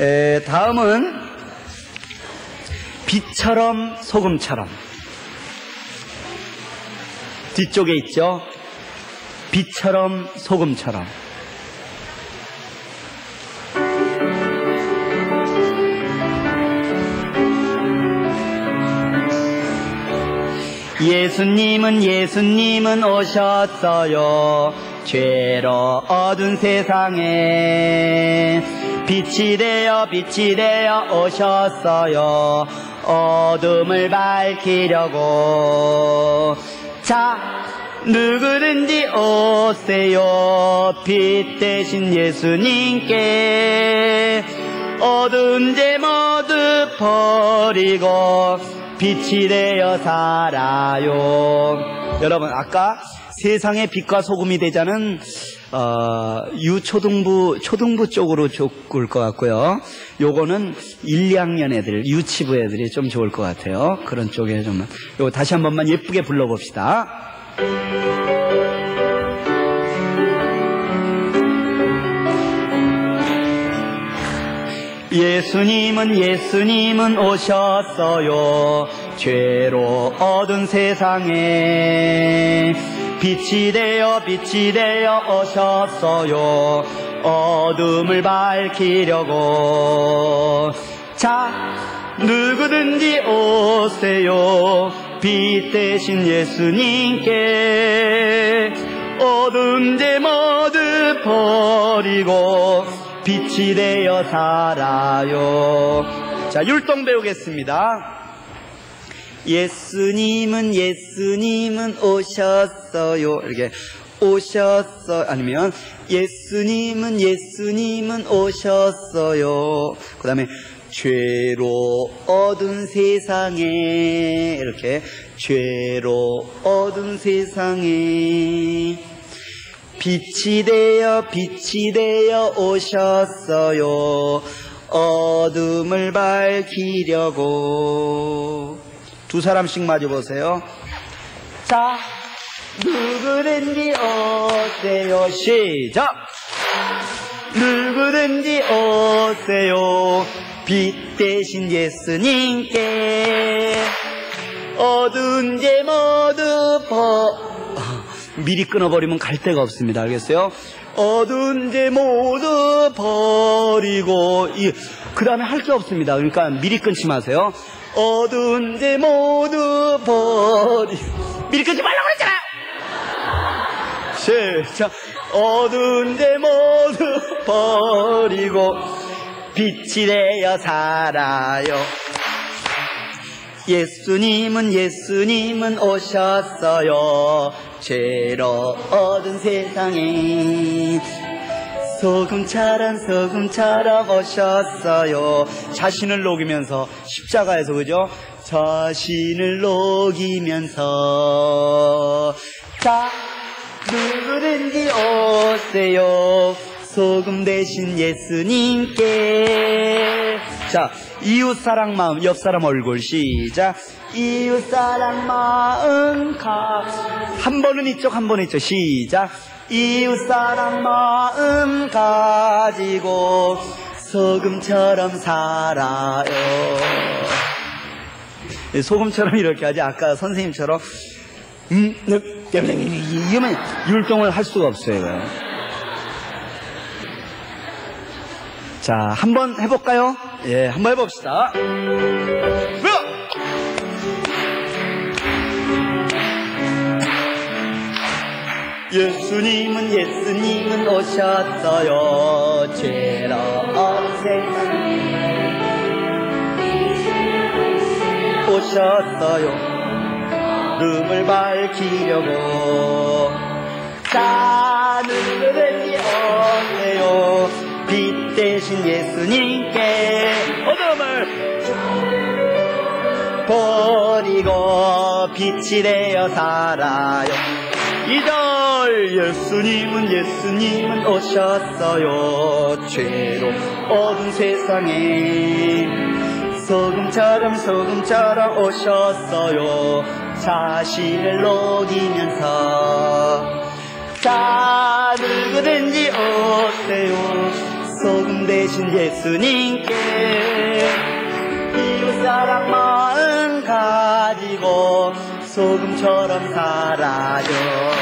에, 다음은 빛처럼 소금처럼 뒤쪽에 있죠. 빛처럼 소금처럼 예수님은 예수님은 오셨어요. 죄로 어두운 세상에 빛이 되어 빛이 되어 오셨어요. 어둠을 밝히려고 자 누구든지 오세요. 빛 대신 예수님께 어두운 죄 모두 버리고 빛이 되어 살아요. 여러분 아까 세상의 빛과 소금이 되자는 어, 유초등부 초등부 쪽으로 좋을 것 같고요. 요거는 1, 2학년 애들 유치부 애들이 좀 좋을 것 같아요. 그런 쪽에 좀 요거 다시 한 번만 예쁘게 불러봅시다. 예수님은 예수님은 오셨어요. 죄로 얻은 세상에 빛이 되어 빛이 되어 오셨어요. 어둠을 밝히려고 자 누구든지 오세요. 빛 대신 예수님께 어두운 데 모두 버리고 빛이 되어 살아요. 자, 율동 배우겠습니다. 예수님은 예수님은 오셨어요. 이렇게 오셨어 아니면 예수님은 예수님은 오셨어요. 그다음에 죄로 얻은 세상에 이렇게 죄로 얻은 세상에 빛이 되어 빛이 되어 오셨어요. 어둠을 밝히려고 두 사람씩 마주 보세요. 자, 누구든지 오세요. 시작. 누구든지 오세요. 빛 대신 예수님께 어두운 죄 모두 버 미리 끊어버리면 갈 데가 없습니다. 알겠어요? 죄 모두 버리고 그 다음에 할 게 없습니다. 그러니까 미리 끊지 마세요. 죄 모두 버리 미리 끊지 말라고 그랬잖아요. 시작. 어두운 죄 모두 버리고 빛이 되어 살아요. 예수님은 예수님은 오셨어요. 죄로 얻은 세상에 소금처럼 소금처럼 오셨어요. 자신을 녹이면서 십자가에서 그죠? 자신을 녹이면서 자 누구든지 오세요. 소금 대신 예수님께 자 이웃사랑 마음 옆사람 얼굴 시작. 이웃사랑 마음 가 한 번은 이쪽 한 번은 이쪽 시작. 이웃사랑 마음 가지고 소금처럼 살아요. 소금처럼 이렇게 하지. 아까 선생님처럼 음, 이러면 율동을 할 수가 없어요. 자, 한번 해볼까요? 예, 한번 해봅시다. 예수님은 예수님은 오셨어요. 죄로 세상에 오셨어요. rum을 밝히려고 자 누구든지 오세요. 빛 대신 예수님께 어둠을 버리고 빛이 되어 살아요. 이절 예수님은 예수님은 오셨어요. 죄로 어두운 세상에 소금처럼 소금처럼 오셨어요. 자신을 녹이면서 자 누구든지 오세요. 소금 대신 예수님께 이웃 사랑 마음 가지고 소금처럼 살아요